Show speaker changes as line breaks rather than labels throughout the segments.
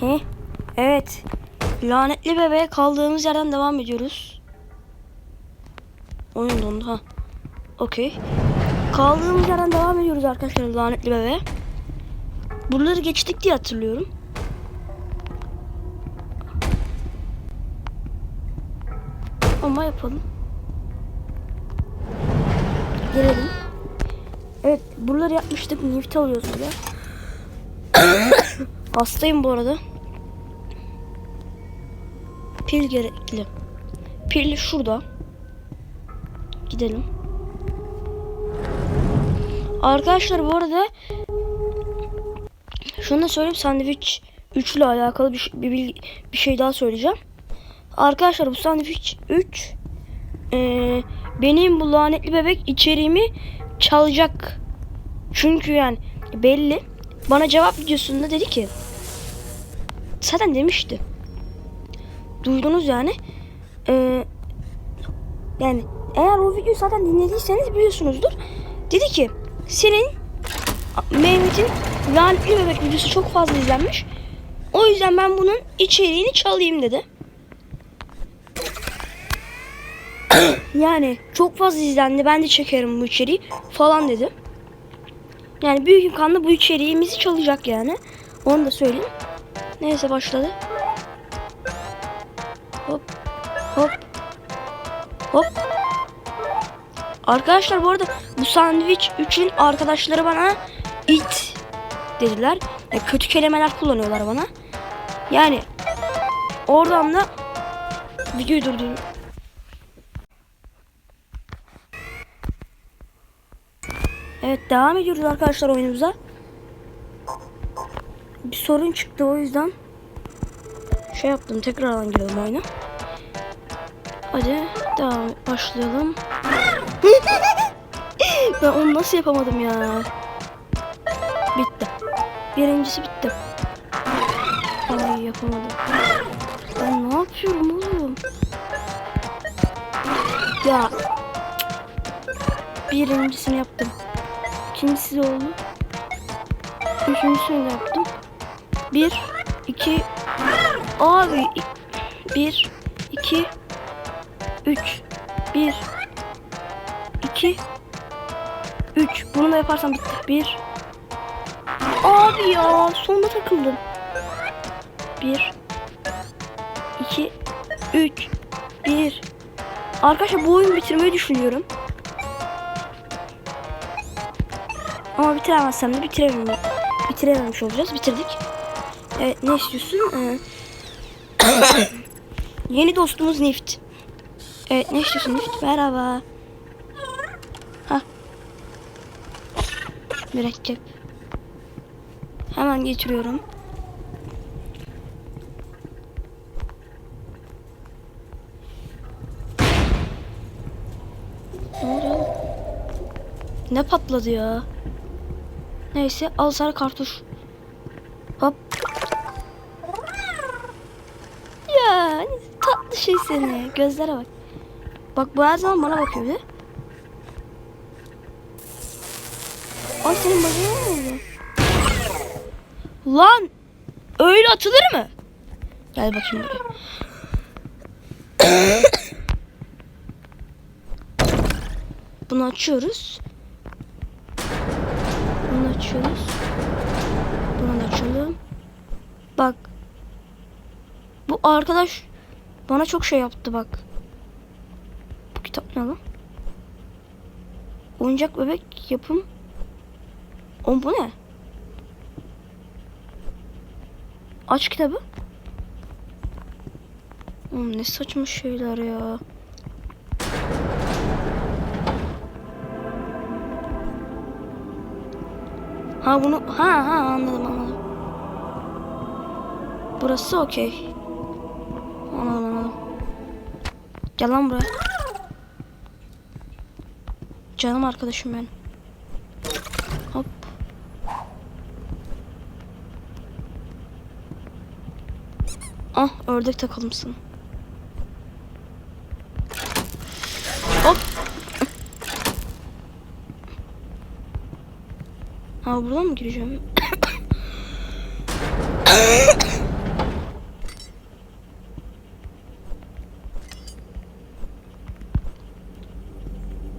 He? Evet. Lanetli bebeğe kaldığımız yerden devam ediyoruz. Oyun dondu ha. Okey. Kaldığımız yerden devam ediyoruz arkadaşlar lanetli bebeğe. Buraları geçtik diye hatırlıyorum. Ama yapalım. Gelelim. Evet buraları yapmıştık. Nifte alıyoruz burada. Hastayım bu arada. Pil gerekli. Pil şurada. Gidelim. Arkadaşlar bu arada şunu da söyleyeyim sandviç üçlü alakalı bir, bir, bilgi- bir şey daha söyleyeceğim. Arkadaşlar bu sandviç 3 eee, benim bu lanetli bebek içeriğimi çalacak. Çünkü yani belli. Bana cevap videosunda dedi ki zaten demişti. Duydunuz yani. Eee, yani eğer o videoyu zaten dinlediyseniz biliyorsunuzdur. Dedi ki senin Mehmet'in lanetli bebek videosu çok fazla izlenmiş. O yüzden ben bunun içeriğini çalayım dedi. yani çok fazla izlendi ben de çekerim bu içeriği falan dedi. Yani büyük imkanla bu içeriğimizi çalacak yani. Onu da söyleyeyim. Neyse başladı. Hop. Hop. Hop. Arkadaşlar bu arada bu sandviç için arkadaşları bana it dediler. Ya kötü kelimeler kullanıyorlar bana. Yani oradan da videoyu durduruyorum. Evet devam ediyoruz arkadaşlar oyunumuza. Bir sorun çıktı o yüzden şey yaptım tekrardan giriyorum oyuna. Hadi devam başlayalım. ben onu nasıl yapamadım ya? Bitti. Birincisi bitti. Ay yapamadım. Ben ne yapıyorum oğlum? Ya. Birincisini yaptım. İkincisi oldu. Üçüncüsünü de yaptım. Bir, iki, abi bir, iki, üç, bir, iki, üç. Bunu da yaparsam bitti. Bir, abi ya sonunda takıldım. Bir, iki, üç, bir. Arkadaşlar bu oyunu bitirmeyi düşünüyorum. Ama bitiremezsem de bitiremem. Bitirememiş olacağız. Bitirdik. Evet ne istiyorsun? Ee, yeni dostumuz Nift. Evet ne istiyorsun Nift? Merhaba. Hah. Mürekkep. Hemen getiriyorum. Ne? Ne patladı ya? Neyse al sarı kartuş. Hop. Tatlı şey seni. Gözlere bak. Bak bu her zaman bana bakıyor bir. Ay senin ne oldu? Lan! Öyle atılır mı? Gel bakayım buraya. Bunu açıyoruz. Bunu açıyoruz. Bunu açalım. Bak. Bu arkadaş bana çok şey yaptı bak. Bu kitap ne lan? Oyuncak bebek yapım. O bu ne? Aç kitabı. Oğlum ne saçma şeyler ya. Ha bunu ha ha anladım anladım. Burası okey. Gel lan buraya. Canım arkadaşım benim. Hop. Ah ördek takılmışsın. Hop. Ha buradan mı gireceğim?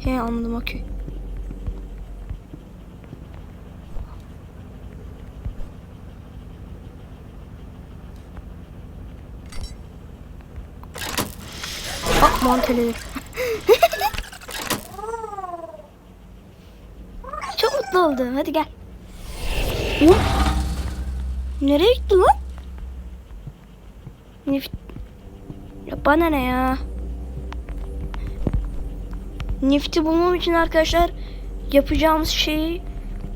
He anladım okey. Bak manteledi. Çok mutlu oldu. Hadi gel. Nereye gitti lan? Nif... Ya bana ne ya? Nift'i bulmam için arkadaşlar yapacağımız şeyi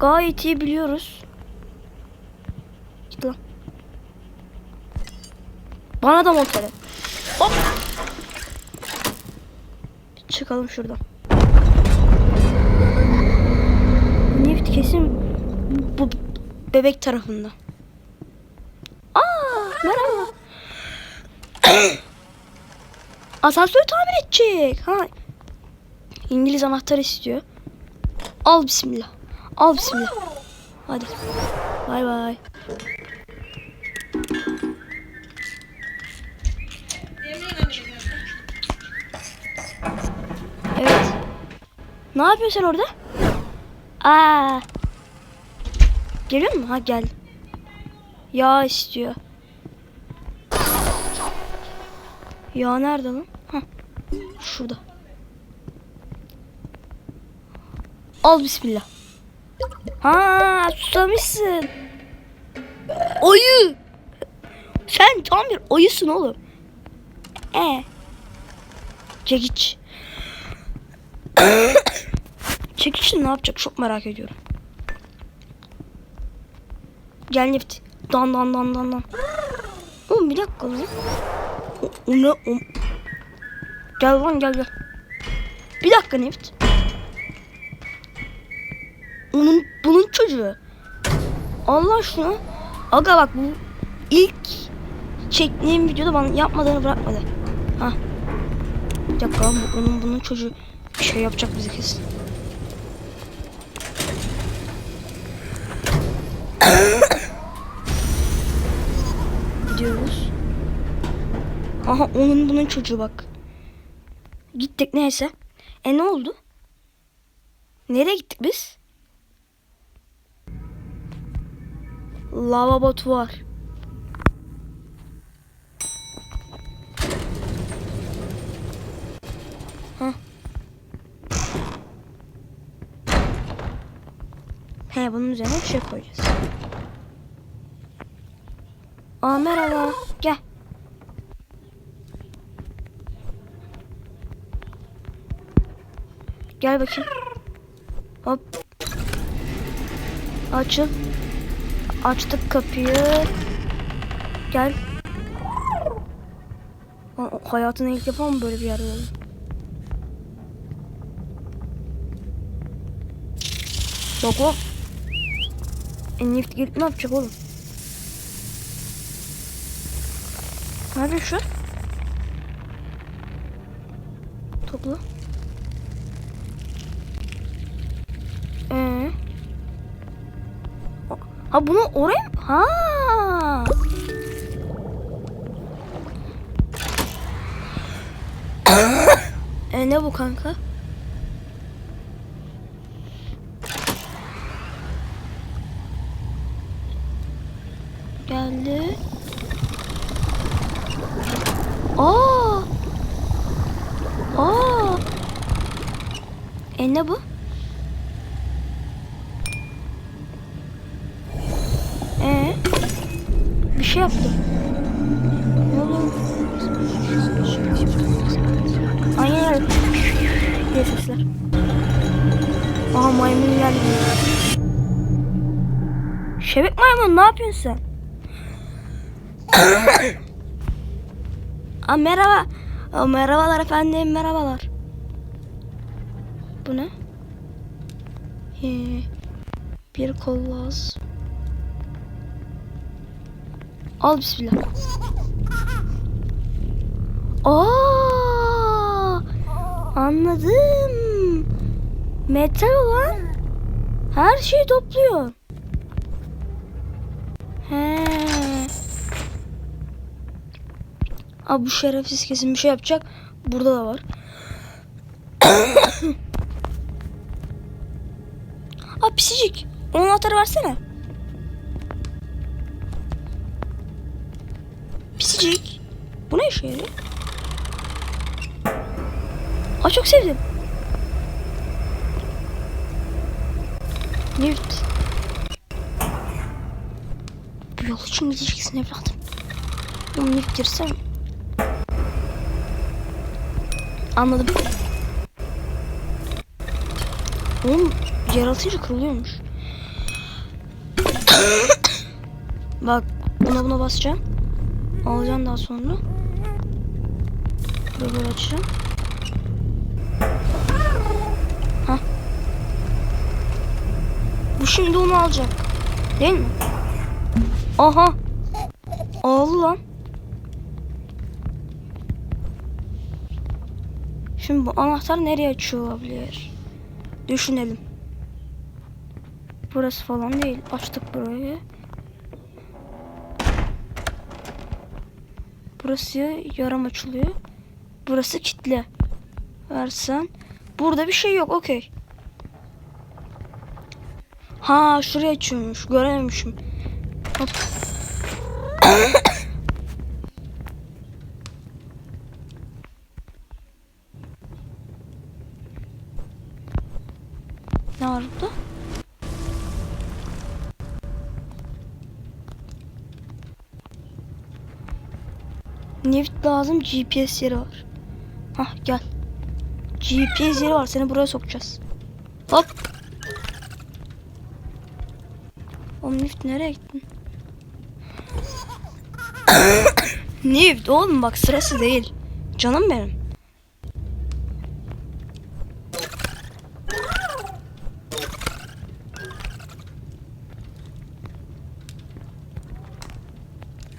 gayet iyi biliyoruz. Git lan. Bana da montele. Hop. Çıkalım şuradan. Nift kesin bu bebek tarafında. Aa, merhaba. Asansör tamir edecek. Ha. İngiliz anahtar istiyor. Al bismillah. Al bismillah. Hadi. Bay bay. Evet. Ne yapıyorsun sen orada? Aa. Geliyor mu? Ha gel. Yağ istiyor. Yağ nerede lan? Ha. Şurada. Al bismillah. Ha susamışsın. Ayı. Sen tam bir ayısın oğlum. E. Çekiç. Çekiçle ne yapacak çok merak ediyorum. Gel Nift. Dan dan dan dan dan. Oğlum bir dakika lan. O, o ne? O... Gel lan gel gel. Bir dakika Nift. Onun bunun çocuğu. Allah aşkına. Aga bak bu ilk çektiğim videoda bana yapmadığını bırakmadı. Ha. Bir dakika bu, onun bunun çocuğu bir şey yapacak bize kesin. Gidiyoruz. Aha onun bunun çocuğu bak. Gittik neyse. E ne oldu? Nereye gittik biz? Laboratuvar. Hah. He bunun üzerine bir şey koyacağız. Aa merhaba. Gel. Gel bakayım. Hop. Açıl. Açtık kapıyı. Gel. Aa, Hayatını ilk defa mı böyle bir yer gördün? Bak o. E Nift gelip ne yapacak oğlum? Nerede şu? Topla. Ha bunu oraya mı? Ha. e ne bu kanka? Geldi. Aa! Aa! E ne bu? Şebek maymun ne yapıyorsun sen? Aa, merhaba. Aa, merhabalar efendim merhabalar. Bu ne? Ee, bir kollaz. Al bismillah. Aa! Anladım. Metal olan her şeyi topluyor. Abi bu şerefsiz kesin bir şey yapacak. Burada da var. pisicik. O anahtarı versene. Pisicik. Bu ne işe yarıyor? Aa çok sevdim. Newt. Bu yol için gideceksin evladım. Onu Newt girsem. Anladım. Oğlum yaratınca kırılıyormuş. Bak buna buna basacağım. Alacağım daha sonra. Böyle böyle açacağım. Hah. Bu şimdi onu alacak. Değil mi? Aha. Aldı lan. Şimdi bu anahtar nereye açıyor olabilir? Düşünelim. Burası falan değil. Açtık burayı. Burası yaram açılıyor. Burası kitle. Versen. Burada bir şey yok. Okey. Ha şuraya açıyormuş. Görememişim. Hop. Neft lazım GPS yeri var. Hah gel. GPS yeri var seni buraya sokacağız. Hop. Oğlum nereye gittin? Nift oğlum bak sırası değil. Canım benim.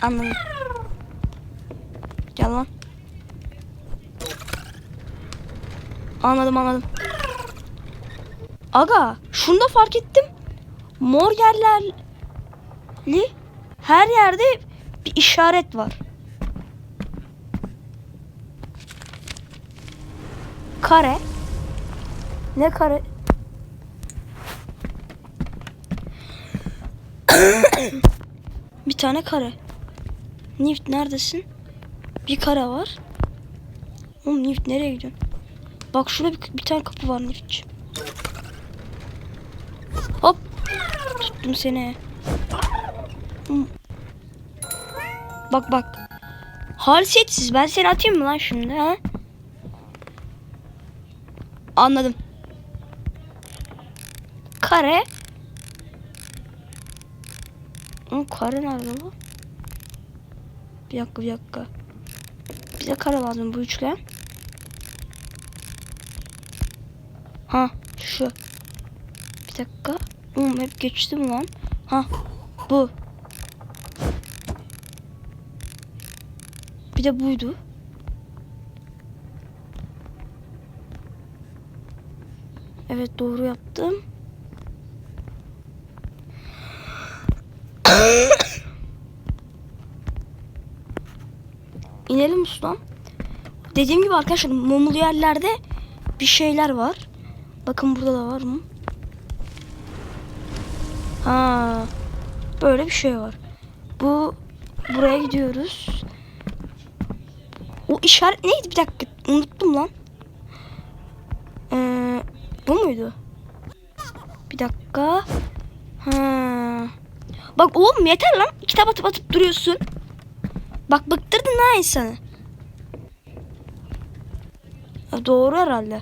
Anladım. Gel. Anladım anladım. Aga şunu da fark ettim. Mor yerlerli her yerde bir işaret var. Kare. Ne kare? bir tane kare. Nift neredesin? Bir kare var. Oğlum Nift nereye gidiyorsun? Bak şurada bir, bir tane kapı var Nift'ciğim. Hop. Tuttum seni. Bak bak. Halsiyetsiz. Ben seni atayım mı lan şimdi ha? Anladım. Kare. Oğlum kare nerede lan? Bir dakika bir dakika. Bize kare lazım bu üçgen. Ha şu. Bir dakika. Oğlum hep geçti mi lan? Ha bu. Bir de buydu. Evet doğru yaptım. İnelim ustam. Dediğim gibi arkadaşlar mumlu yerlerde bir şeyler var. Bakın burada da var mı? Ha, böyle bir şey var. Bu buraya gidiyoruz. O işaret neydi bir dakika unuttum lan. Ee, bu muydu? Bir dakika. Ha. Bak oğlum yeter lan. Kitap atıp atıp duruyorsun. Bak bıktırdın ha insanı. Doğru herhalde.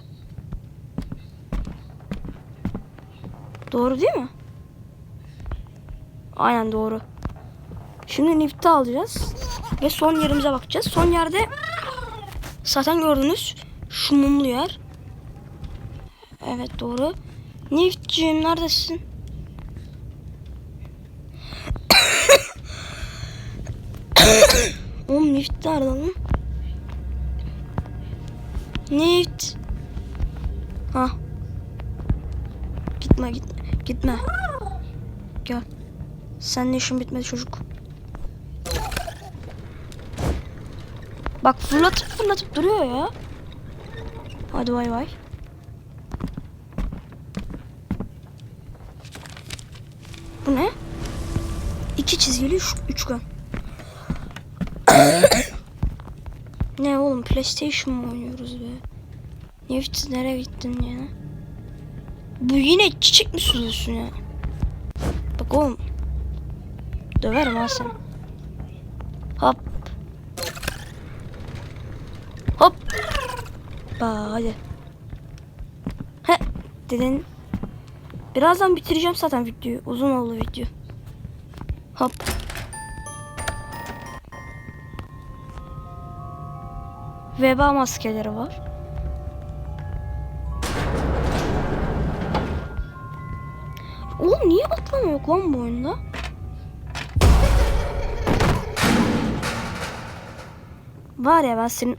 Doğru değil mi? Aynen doğru. Şimdi nifte alacağız. Ve son yerimize bakacağız. Son yerde zaten gördünüz. Şu mumlu yer. Evet doğru. Niftciğim neredesin? Oğlum Nift nerede lan? Ha. Gitme gitme. Gitme. Gel. Seninle işin bitmedi çocuk. Bak fırlatıp fırlatıp duruyor ya. Hadi bay bay. Bu ne? İki çizgili üç, üçgen. Ne oğlum PlayStation mı oynuyoruz be? Nefti nereye gittin ya? Bu yine çiçek mi suluyorsun ya? Bak oğlum. Döverim ha seni. Hop. Hop. Ba hadi. He dedin. Birazdan bitireceğim zaten videoyu. Uzun oldu video. Hop. Veba maskeleri var. Oğlum niye atlama yok lan bu oyunda? Var ya ben senin...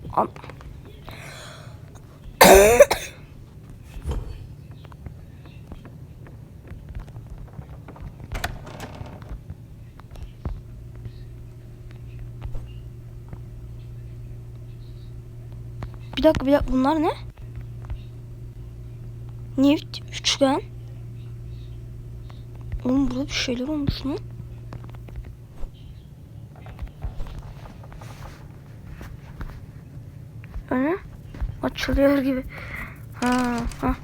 Bir dakika bir dakika bunlar ne? Nift üçgen. Oğlum burada bir şeyler olmuş lan. Öne açılıyor gibi. Ha, ha.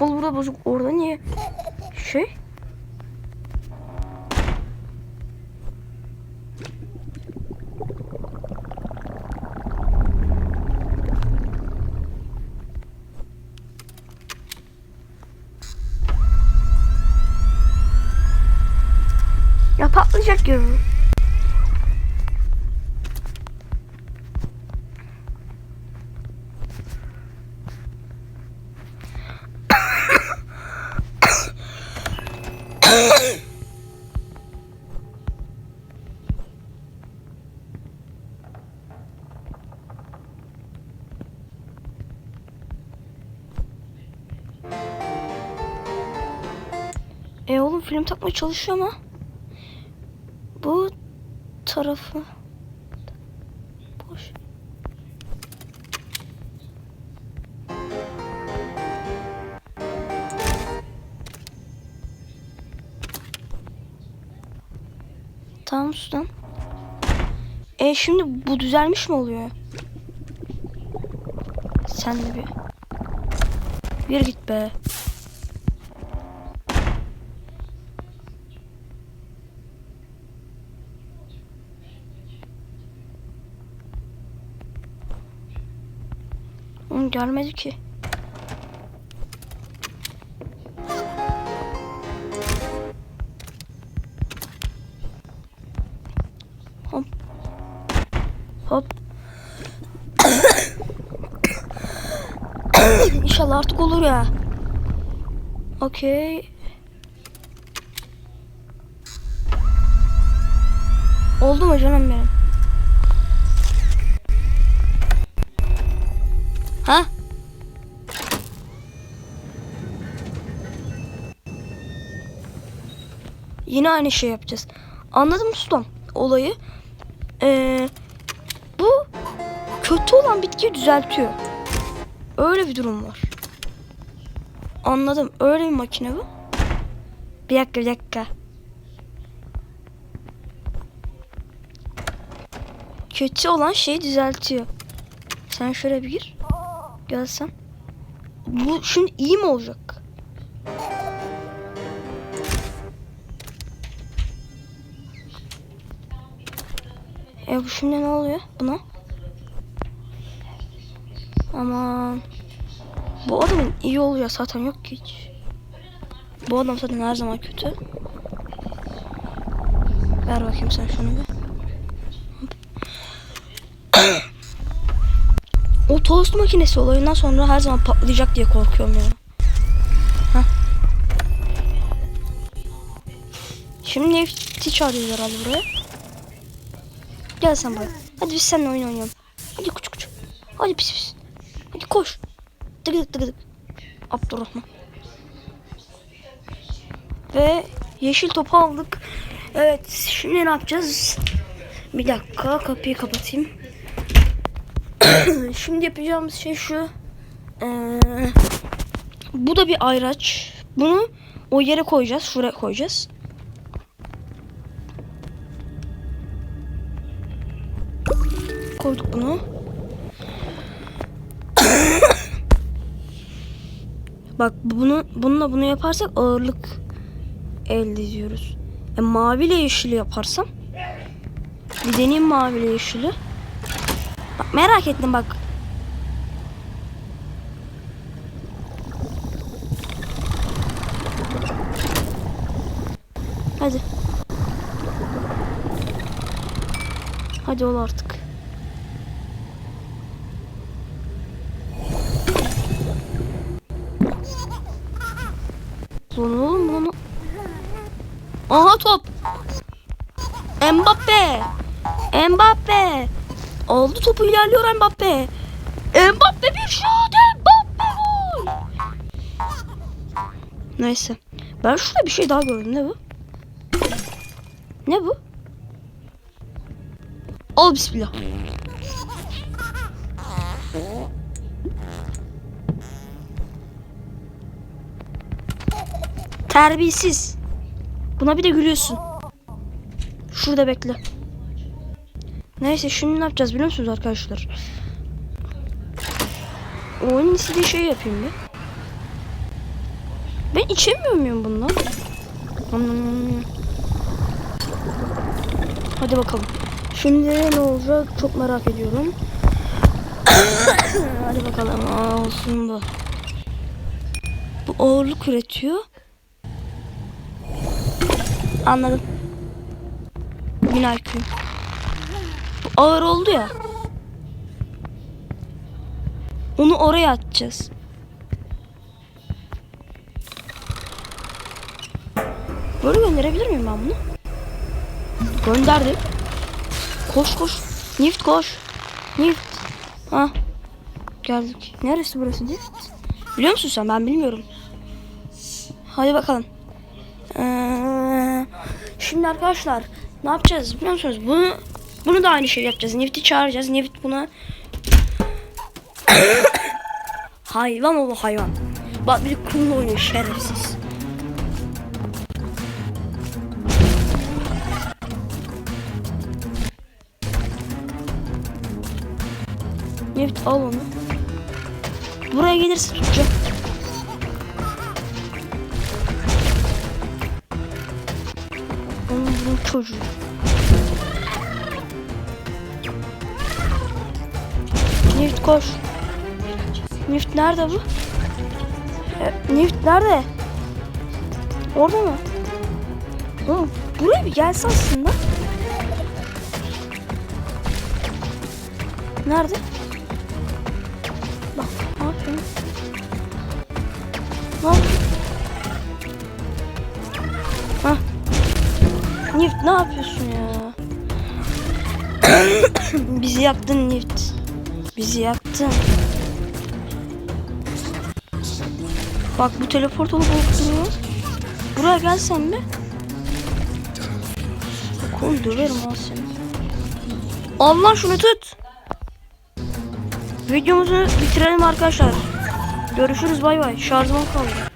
Kol burada bozuk. Orada niye? E oğlum film takmaya çalışıyor ama. Bu tarafı E şimdi bu düzelmiş mi oluyor? Sen de bir. Bir git be. Oğlum gelmedi ki. Artık olur ya. Okey. Oldu mu canım benim? Ha? Yine aynı şey yapacağız. Anladın mı ustam olayı? Ee, bu kötü olan bitkiyi düzeltiyor. Öyle bir durum var. Anladım. Öyle bir makine bu. Bir dakika bir dakika. Kötü olan şeyi düzeltiyor. Sen şöyle bir gir. Gelsen. Bu şimdi iyi mi olacak? E bu şimdi ne oluyor buna? Aman. Bu adamın iyi olacağı zaten yok ki hiç. Bu adam zaten her zaman kötü. Ver bakayım sen şunu bir. O tost makinesi olayından sonra her zaman patlayacak diye korkuyorum ya. Heh. Şimdi nefti çağırıyoruz herhalde buraya. Gel sen buraya. Hadi biz seninle oyun oynayalım. Hadi küçük küçük. Hadi pis pis. Hadi koş. Tıkıdık tıkıdık. Abdurrahman. Ve yeşil topu aldık. Evet şimdi ne yapacağız? Bir dakika kapıyı kapatayım. şimdi yapacağımız şey şu. Ee, bu da bir ayraç. Bunu o yere koyacağız. Şuraya koyacağız. Koyduk bunu. Bak bunu bununla bunu yaparsak ağırlık elde ediyoruz. E, mavi ile yeşili yaparsam bir deneyeyim mavi ile yeşili. Bak merak ettim bak. Hadi. Hadi ol artık. Lan oğlum bunu... Aha top. Mbappe. Mbappe. Aldı topu ilerliyor Mbappe. Mbappe bir şut. Mbappe gol. Neyse. Ben şurada bir şey daha gördüm. Ne bu? Ne bu? Al bismillah. Terbiyesiz. Buna bir de gülüyorsun. Şurada bekle. Neyse şimdi ne yapacağız biliyor musunuz arkadaşlar? Oyun istediği şey yapayım bir. Ben içemiyor muyum bundan? Hmm. Hadi bakalım. Şimdi ne olacak çok merak ediyorum. Hadi bakalım. Aa, olsun bu. Bu ağırlık üretiyor. Anladım. Bin IQ. Bu ağır oldu ya. Onu oraya atacağız. Böyle gönderebilir miyim ben bunu? Gönderdim. Koş koş. Nift koş. Nift. Ha. Geldik. Neresi burası Nift? Biliyor musun sen? Ben bilmiyorum. Hadi bakalım. Ee, şimdi arkadaşlar ne yapacağız biliyor musunuz? Bunu bunu da aynı şey yapacağız. Nift'i çağıracağız. Nift buna hayvan oğlu hayvan. Bak bir kumla oynuyor şerefsiz. Nift al onu. Buraya gelirse tutacağım. Çocuğu. Nift koş. Nift nerede bu? E, Nift nerede? Orada mı? Oğlum buraya bir gelse aslında. Nerede? Bak ne yapıyorsun? Ne yapıyorsun? Nift ne yapıyorsun ya? Bizi yaktın Nift. Bizi yaktın. Bak bu teleport olup okuyor. Buraya gelsen mi? Oğlum döverim ha seni. Allah şunu tut. Videomuzu bitirelim arkadaşlar. Görüşürüz bay bay. Şarjım kaldı.